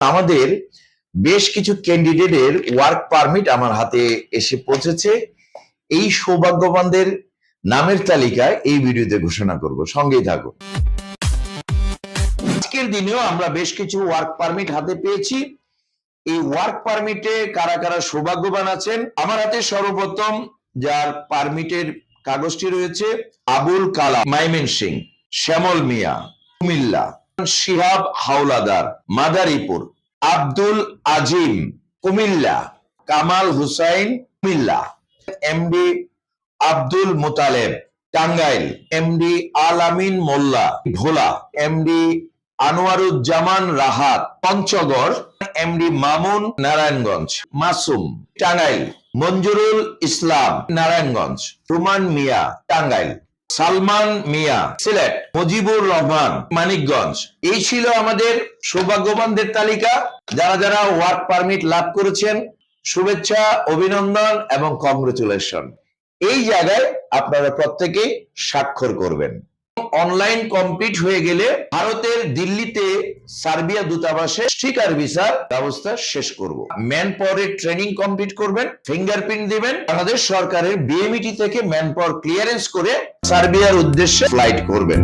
আমাদের বেশ কিছু ক্যান্ডিডেটের ওয়ার্ক পারমিট আমার হাতে এসে পৌঁছেছে। এই সৌভাগ্যবানদের নামের তালিকায় এই ভিডিওতে ঘোষণা করব। সঙ্গেই থাকো আজকের দিনেও আমরা বেশ কিছু ওয়ার্ক পারমিট হাতে পেয়েছি। এই ওয়ার্ক পারমিটে কারা কারা সৌভাগ্যবান আছেন? আমার হাতে সর্বপ্রথম যার পারমিটের কাগজটি রয়েছে, Abul Kalam, Mymensingh, Shyamal Mia, Comilla. Shihab Howlader, Madaripur, Abdul Azim, Comilla, Kamal Hussain, Comilla. MD Abdul Motaleb, Tangail. MD Al Amin Mollah, Bhola. MD Anwaruzzaman Rahat, Panchagarh. MD Mamun, Narayanganj. Masum, Tangail. Monjurul Islam, Narayanganj. Ruman Mia, Tangail. Salman Mia, Sylhet, Mujibur Rahman, Manikganj. এই ছিল আমাদের সৌভাগ্যবানদের তালিকা। যারা যারা work permit লাভ করেছেন, শুভেচ্ছা, অভিনন্দন এবং কংগ্রেচুলেশন এই জায়গায় আপনারা প্রত্যেকে স্বাক্ষর করবেন। অনলাইন কমপ্লিট হয়ে গেলে ভারতের দিল্লিতে সার্বিয়া দূতাবাসে স্টিকার ভিসার ব্যবস্থা শেষ করব। ম্যান পাওয়ারের ট্রেনিং কমপ্লিট করবেন ফিঙ্গারপ্রিন্ট দিবেন। বাংলাদেশ সরকারের বিএমইটি থেকে ম্যান পাওয়ার ক্লিয়ারেন্স করে সার্বিয়ার উদ্দেশ্যে ফ্লাইট করবেন।